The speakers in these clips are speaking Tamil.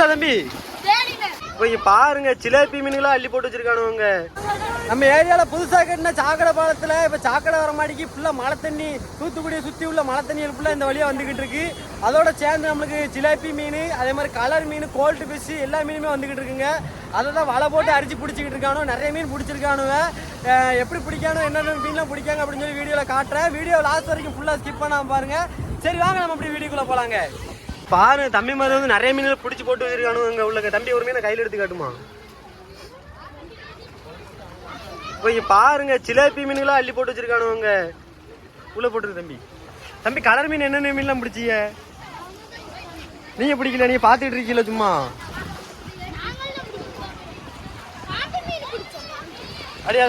பிடிச்சா தம்பி? இங்க பாருங்க சிலேபி மீன்களா அள்ளி போட்டு வச்சிருக்கானுங்க நம்ம ஏரியால புதுசா கட்டின சாக்கடை பாலத்துல இப்ப சாக்கடை வர மாடிக்கு ஃபுல்லா மழை தண்ணி தூத்துக்குடியை சுத்தி உள்ள மழை தண்ணிகள் ஃபுல்லா இந்த வழியா வந்துகிட்டு இருக்கு. அதோட சேர்ந்து நம்மளுக்கு சிலேபி மீன் அதே மாதிரி கலர் மீன் கோல்டு ஃபிஷ் எல்லா மீனுமே வந்துகிட்டு இருக்குங்க. அதை தான் வலை போட்டு அரிச்சு பிடிச்சிக்கிட்டு இருக்கானோ நிறைய மீன் பிடிச்சிருக்கானுங்க. எப்படி பிடிக்கானோ என்னென்ன மீன்லாம் பிடிக்காங்க அப்படின்னு சொல்லி வீடியோல காட்டுறேன். வீடியோ லாஸ்ட் வரைக்கும் ஃபுல்லா ஸ்கிப் பண்ணாம பாருங்க. சரி வாங்க நம்ம அப்படி வீடியோக்குள்ள போலாங்க. பாரு தம்பி மாதிரி வந்து நிறைய மீன்கள் பிடிச்சி போட்டு வச்சிருக்கானுங்க இங்க உள்ள. தம்பி ஒரு மீனை கையில எடுத்து காட்டுமா? இப்போ பாருங்க சிலேபி மீன்களா அள்ளி போட்டு வச்சிருக்கானுங்க உள்ள போட்டுரு தம்பி. தம்பி கலர் மீன் என்னென்ன மீன்லாம் பிடிச்சிய நீங்க பிடிக்கல நீங்க பாத்துட்டு இருக்கீங்களா சும்மா. அடி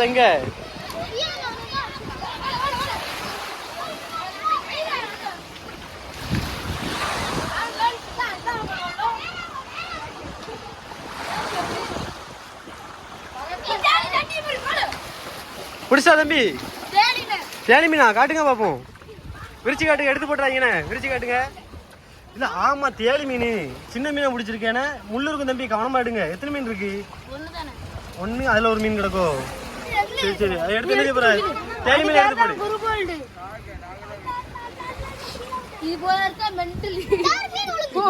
பிடிச்சா தம்பி? தேனி மீனா காட்டுங்க பாப்போம். விரிச்சு காட்டுங்க எடுத்து போட்டுறாங்கண்ணே விரிச்சு காட்டுங்க. இல்ல ஆமா தேலி மீன் சின்ன மீனை பிடிச்சிருக்கேனே. முள்ளு இருக்கும் தம்பி கவனமா எடுங்க. எத்தனை மீன் இருக்கு? ஒண்ணு அதுல ஒரு மீன் கிடக்கும் சரி சரி அதை எடுத்து என்ன போற தேலி மீன் எடுத்து போடு. இது போல இருக்கா மென்டலி போ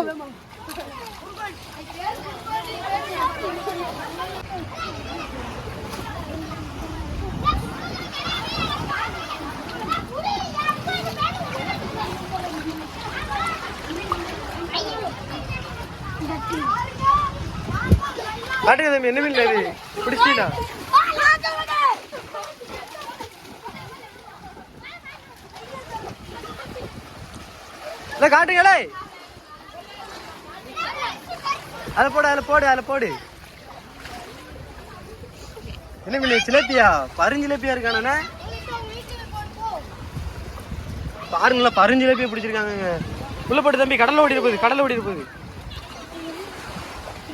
காட்டுங்க தம்பி என்ன மீன் இது பிடிச்சிட்டா காட்டுங்களே. அதை போடு அதில் போடு அதில் போடு. என்ன மீன் சிலேப்பியா பருஞ்சிலேப்பியா இருக்கானே பாருங்களா பருஞ்சிலேப்பியா பிடிச்சிருக்காங்க உள்ள போட்டு தம்பி கடல்ல ஓடி போகுது கடல்ல ஓடி போகுது.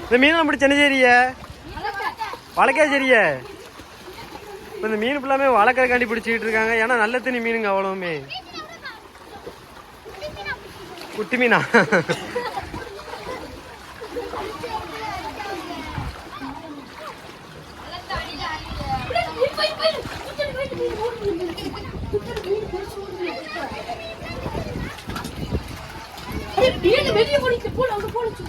இந்த மீனெல்லாம் பிடிச்ச என்ன செய்ய வளர்க்க சரிய இப்போ இந்த மீன் ஃபுல்லாமே வளர்க்கறக்காண்டி பிடிச்சிக்கிட்டு இருக்காங்க. ஏன்னா நல்ல தண்ணி மீனுங்க அவ்வளவுமே. குட்டி மீனா? வெளியே போடிச்சு போல அவங்க போடுச்சு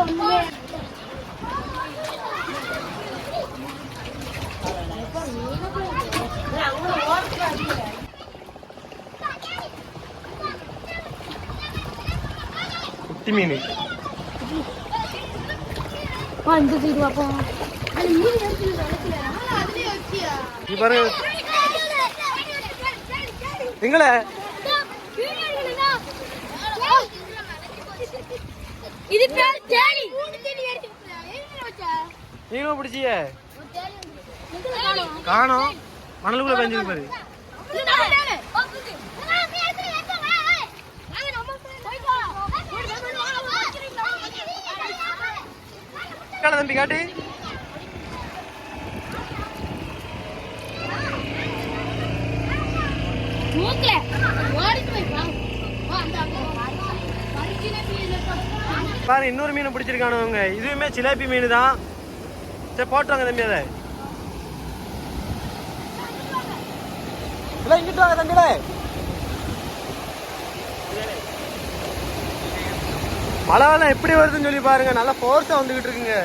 ஒண்ணுமே அது மீன் பாரு எங்களை இது பேர் நீங்களும் பிடிச்சிய காணோம் மணலுக்குள்ள பாரு காண தம்பி காட்டு. மூக்கல. ஓடிட்டு போய் பாரு. இன்னொரு மீன் பிடிச்சிருக்கானுங்க இதுவுமே சிலேபி மீன் தான் சரி போட்டுவாங்க தம்பி அதை. இல்லை இங்கிட்டு வாங்க தம்பிடே. மழை எப்படி வருதுன்னு சொல்லி பாருங்க. நல்லா ஃபோர்ஸா வந்துகிட்டு இருக்குங்க.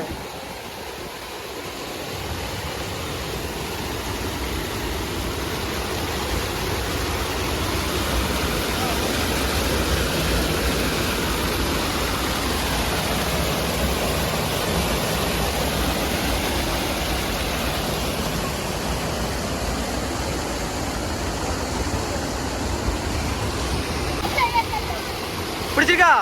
பிடிச்சிருக்கா?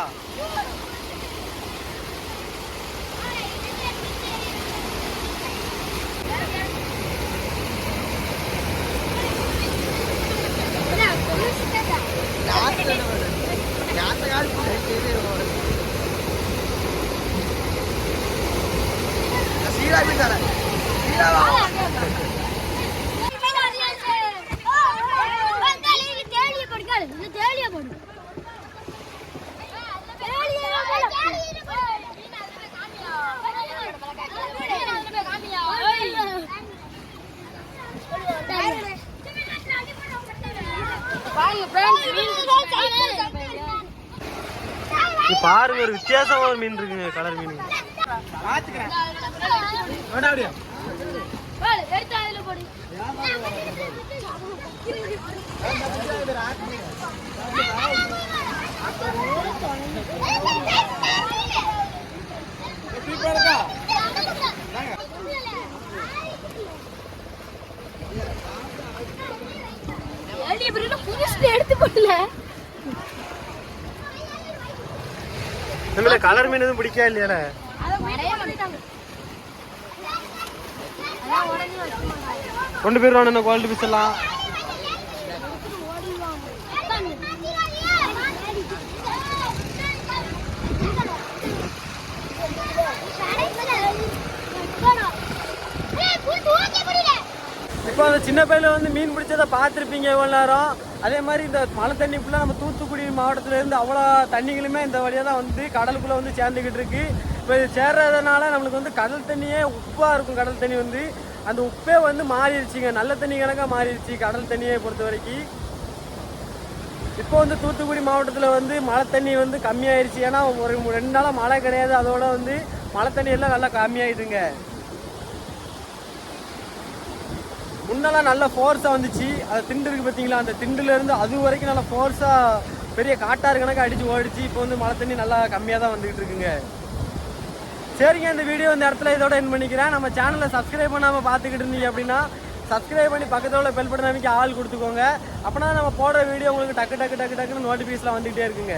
பாருங்க ஒரு வித்தியாசமா ஒரு மீன் இருக்குங்க கலர் மீன். எடுத்து போடல நம்மள கலர் மீன் எதுவும் பிடிக்கா இல்லையால? கொண்டு போயிருவான் என்ன குவாலிட்டி பீஸ் எல்லாம். இப்போ அந்த சின்ன பையில வந்து மீன் பிடிச்சதை பார்த்துருப்பீங்க எவ்வளோ நேரம்? அதே மாதிரி இந்த மழை தண்ணி ஃபுல்லாக நம்ம தூத்துக்குடி மாவட்டத்தில் இருந்து அவ்வளோ தண்ணிகளுமே இந்த வழியாக தான் வந்து கடலுக்குள்ளே வந்து சேர்ந்துக்கிட்டு இருக்கு. இப்போ இது சேர்றதுனால நம்மளுக்கு வந்து கடல் தண்ணியே உப்பாக இருக்கும் கடல் தண்ணி வந்து. அந்த உப்பே வந்து மாறிடுச்சுங்க. நல்ல தண்ணி கணக்காக மாறிடுச்சு கடல் தண்ணியை பொறுத்த வரைக்கும். இப்போ வந்து தூத்துக்குடி மாவட்டத்தில் வந்து மழை தண்ணி வந்து கம்மியாயிருச்சு. ஏன்னா ஒரு ரெண்டு நாளாக மழை கிடையாது. அதோட வந்து மழை தண்ணி எல்லாம் நல்லா கம்மியாயிடுங்க முன்னெல்லாம் நல்ல ஃபோர்ஸாக வந்துச்சு. அது திண்டு இருக்கு பார்த்தீங்களா அந்த திண்டுலேருந்து அது வரைக்கும் நல்லா ஃபோர்ஸாக பெரிய காட்டாறு கணக்காக அடிச்சு ஓடிச்சு இப்போ வந்து மழை தண்ணி நல்லா கம்மியாக தான் வந்துகிட்டு இருக்குங்க. சரிங்க இந்த வீடியோ இந்த இடத்துல இதோட என் பண்ணிக்கிறேன். நம்ம சேனலை சப்ஸ்கிரைப் பண்ணாமல் பார்த்துக்கிட்டு இருந்தீங்க அப்படின்னா சப்ஸ்கிரைப் பண்ணி பக்கத்தில் உள்ள பெல் பட்டன் அமைக்க ஆள் கொடுத்துக்கோங்க. அப்போனா நம்ம போடுற வீடியோ உங்களுக்கு டக்கு டக்கு டக்கு டக்குன்னு நோட்டிஃபிகேஷன் வந்துகிட்டே இருக்குங்க.